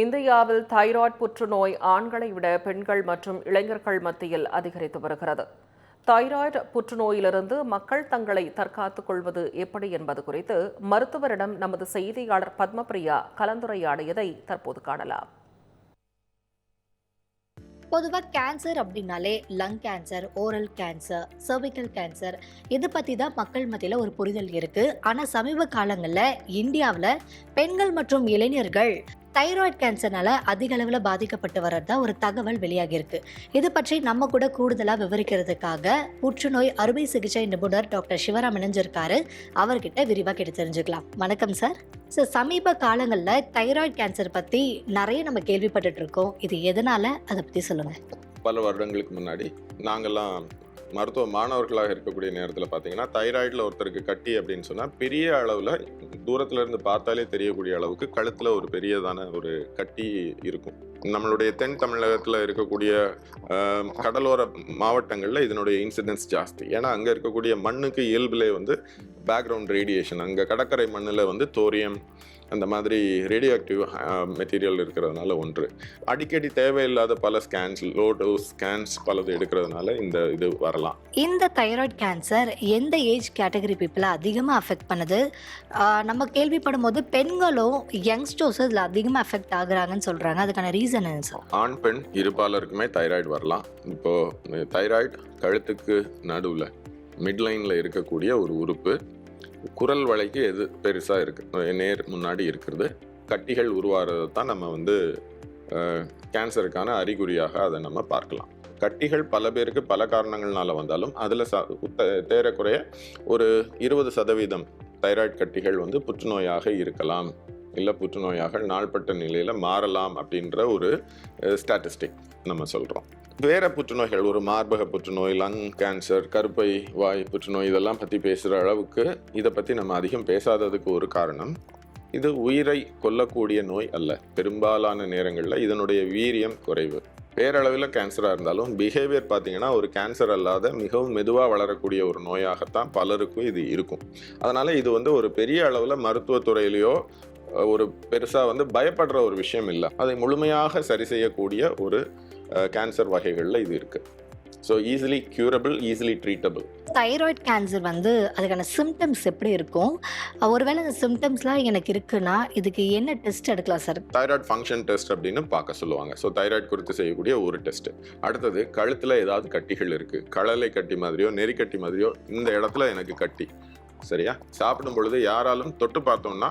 இந்தியாவில் தைராய்டு புற்றுநோய் ஆண்களை விட பெண்கள் மற்றும் இளைஞர்கள் மத்தியில் அதிகரித்து வருகிறது. தைராய்டு புற்றுநோயிலிருந்து மக்கள் தங்களை தற்காத்துக் கொள்வது எப்படி என்பது குறித்து மருத்துவரிடம் நமது செய்தியாளர் பத்மபிரியா கலந்துரையாடியதை தற்போது காணலாம். பொதுவாக கேன்சர் அப்படின்னாலே lung cancer oral cancer cervical cancer இது பற்றி தான் மக்கள் மத்தியில் ஒரு புரிதல் இருக்குது ஆனால் சமீப காலங்களில் இந்தியாவில் பெண்கள் மற்றும் இளைஞர்கள் தைராய்டு கேன்சர்னால அதிக அளவில் பாதிக்கப்பட்டு வர்றதா ஒரு தகவல் வெளியாகியிருக்கு. இது பற்றி நம்ம கூட கூடுதலாக விவரிக்கிறதுக்காக புற்றுநோய் அறுவை சிகிச்சை நிபுணர் டாக்டர் சிவராம் இணைஞ்சிருக்காரு. அவர்கிட்ட விரிவாக கேட்டு தெரிஞ்சுக்கலாம். வணக்கம் சார். ஸோ சமீப காலங்களில் தைராய்டு கேன்சர் பற்றி நிறைய நம்ம கேள்விப்பட்டுட்டு இருக்கோம். இது எதனால? அதை பற்றி சொல்லுங்கள் பல வருடங்களுக்கு முன்னாடி நாங்கள்லாம் மருத்துவ மாணவர்களாக இருக்கக்கூடிய நேரத்தில் பார்த்தீங்கன்னா தைராய்டில் ஒருத்தருக்கு கட்டி அப்படின்னு சொன்னால் பெரிய அளவில் தூரத்தில் இருந்து பார்த்தாலே தெரியக்கூடிய அளவுக்கு கழுத்தில் ஒரு பெரியதான ஒரு கட்டி இருக்கும். நம்மளுடைய தென் தமிழகத்தில் இருக்கக்கூடிய கடலோர மாவட்டங்களில் இதனுடைய இன்சிடென்ஸ் ஜாஸ்தி. ஏன்னா அங்கே இருக்கக்கூடிய மண்ணுக்கு இயல்பிலே வந்து பேக்ரவுண்ட் ரேடியேஷன் அங்கே கடற்கரை மண்ணில் வந்து தோரியம் அந்த மாதிரி ரேடியோ ஆக்டிவ் மெட்டீரியல் இருக்கிறதுனால ஒன்று. அடிக்கடி தேவையில்லாத பல ஸ்கேன்ஸ் லோ டோஸ் ஸ்கேன்ஸ் பலது எடுக்கிறதுனால இந்த இது வரலாம். இந்த தைராய்டு கேன்சர் எந்த ஏஜ் கேட்டகரி பீப்புளை அதிகமாக அஃபெக்ட் பண்ணுது? நம்ம கேள்விப்படும் போது பெண்களும் யங்ஸ்டர்ஸும் இதில் அதிகமாக அஃபெக்ட் ஆகுறாங்கன்னு சொல்கிறாங்க அதுக்கான ரீசன் என்ன சார் ஆண் பெண் இருபாலருக்குமே தைராய்டு வரலாம். இப்போ தைராய்டு கழுத்துக்கு நடுவில் மிட்லைனில் இருக்கக்கூடிய ஒரு உறுப்பு குரல் வளைக்கு எது பெருசாக இருக்கு? நேர் முன்னாடி இருக்கிறது. கட்டிகள் உருவாகிறது தான் நம்ம வந்து கேன்சருக்கான அறிகுறியாக அதை நம்ம பார்க்கலாம். கட்டிகள் பல பேருக்கு பல காரணங்கள்னால வந்தாலும் அதில் ச தேறக்குறைய ஒரு இருபது சதவீதம் தைராய்டு கட்டிகள் வந்து புற்றுநோயாக இருக்கலாம். இல்லை புற்றுநோயாக நாள்பட்ட நிலையில் மாறலாம் அப்படின்ற ஒரு ஸ்டாட்டிஸ்டிக் நம்ம சொல்கிறோம் வேற புற்றுநோய்கள் ஒரு மார்பக புற்றுநோய் லங் கேன்சர் கருப்பை வாய் புற்றுநோய் இதெல்லாம் பற்றி பேசுகிற அளவுக்கு இதை பற்றி நம்ம அதிகம் பேசாததுக்கு ஒரு காரணம் இது உயிரை கொல்லக்கூடிய நோய் அல்ல. பெரும்பாலான நேரங்களில் இதனுடைய வீரியம் குறைவு. பேரளவில் கேன்சராக இருந்தாலும் பிஹேவியர் பார்த்தீங்கன்னா ஒரு கேன்சர் அல்லாத மிகவும் மெதுவாக வளரக்கூடிய ஒரு நோயாகத்தான் பலருக்கும் இது இருக்கும். அதனால் இது வந்து ஒரு பெரிய அளவில் மருத்துவத்துறையிலையோ ஒரு பெருசாக வந்து பயப்படுற ஒரு விஷயம் இல்லை. அதை முழுமையாக சரி செய்யக்கூடிய ஒரு கேன்சர் வகைகளில் இது இருக்குது so easily curable easily treatable thyroid cancer வந்து அதுக்கான சிம்டம்ஸ் எப்படி இருக்கும்? ஒருவேளை அந்த சிம்டம்ஸ்லாம் எனக்கு இருக்குன்னா இதுக்கு என்ன டெஸ்ட் எடுக்கலாம் சார் தைராய்டு ஃபங்க்ஷன் டெஸ்ட் அப்படின்னு பார்க்க சொல்லுவாங்க. ஸோ தைராய்டு குறித்து செய்யக்கூடிய ஒரு டெஸ்ட் அடுத்தது கழுத்தில் ஏதாவது கட்டிகள் இருக்குது கடலை கட்டி மாதிரியோ நெறிக்கட்டி மாதிரியோ இந்த இடத்துல எனக்கு கட்டி. சரியா? சாப்பிடும் பொழுது யாராலும் தொட்டு பார்த்தோம்னா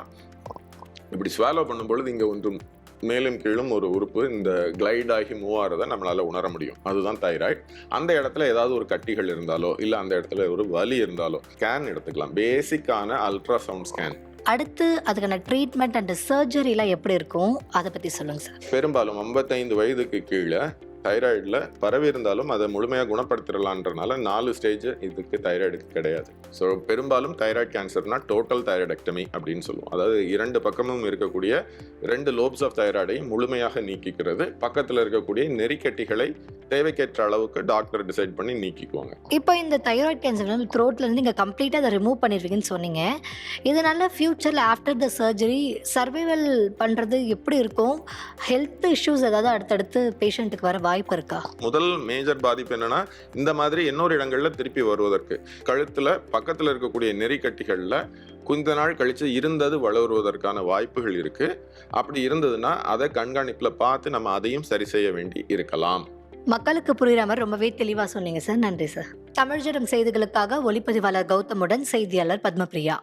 இப்படி ஸ்வாலோ பண்ணும் பொழுது இங்கே ஒன்றும் மேலும் கீழும் ஒரு உறுப்பு இந்த கிளைட் ஆகி மூவ் ஆகிறத நம்மளால உணர முடியும். அதுதான் தைராய்டு அந்த இடத்துல ஏதாவது ஒரு கட்டிகள் இருந்தாலோ இல்லை அந்த இடத்துல ஒரு வலி இருந்தாலோ ஸ்கேன் எடுத்துக்கலாம். பேசிக்கான அல்ட்ராசவுண்ட் ஸ்கேன் அடுத்து அதுக்கான ட்ரீட்மெண்ட் அண்ட் சர்ஜரிலாம் எப்படி இருக்கும்? அதை பற்றி சொல்லுங்கள் சார் பெரும்பாலும் 55 வயதுக்கு கீழே தைராய்டில் பரவி இருந்தாலும் அதை முழுமையாக குணப்படுத்திடலான்றனால நாலு ஸ்டேஜ் இதுக்கு தைராய்டுக்கு கிடையாது. ஸோ பெரும்பாலும் தைராய்டு கேன்சர்னா டோட்டல் தைராய்டெக்டமி அப்படின்னு சொல்லுவோம். அதாவது இரண்டு பக்கமும் இருக்கக்கூடிய ரெண்டு லோப்ஸ் ஆஃப் தைராய்டையும் முழுமையாக நீக்கிக்கிறது. பக்கத்தில் இருக்கக்கூடிய நெறிக்கட்டிகளை தேவைக்கேற்ற அளவுக்கு டாக்டர் டிசைட் பண்ணி நீக்கிக்குவாங்க. இப்போ இந்த தைராய்டு கேன்சர் வந்து த்ரோட்லேருந்து நீங்கள் கம்ப்ளீட்டாக அதை ரிமூவ் பண்ணிடுவீங்கன்னு சொன்னீங்க. இதனால ஃப்யூச்சரில் ஆஃப்டர் த சர்ஜரி சர்வைவல் பண்ணுறது எப்படி இருக்கும்? ஹெல்த் இஷ்யூஸ் ஏதாவது அடுத்தடுத்து பேஷண்ட்டுக்கு வர வாய்ப்பு இருக்கா? முதல் மேஜர் பாதிப்பு என்னன்னா இந்த மாதிரி இன்னொரு இடங்கள்ல திருப்பி வருவதற்கு. கழுத்துல பக்கத்துல இருக்கக்கூடிய நெறிக்கட்டிகள்ல கொஞ்ச நாள் கழிச்சு இருந்தது வளருவதற்கான வாய்ப்புகள் இருக்கு. அப்படி இருந்ததுன்னா அதை கண்காணிப்புல பார்த்து நம்ம அதையும் சரி செய்ய வேண்டி இருக்கலாம். மக்களுக்கு புரியுற மாதிரி ரொம்பவே தெளிவாக சொன்னீங்க சார். நன்றி சார். தமிழ்ஜடம் செய்திகளுக்காக ஒளிப்பதிவாளர் கௌதமுடன் செய்தியாளர் பத்மபிரியா.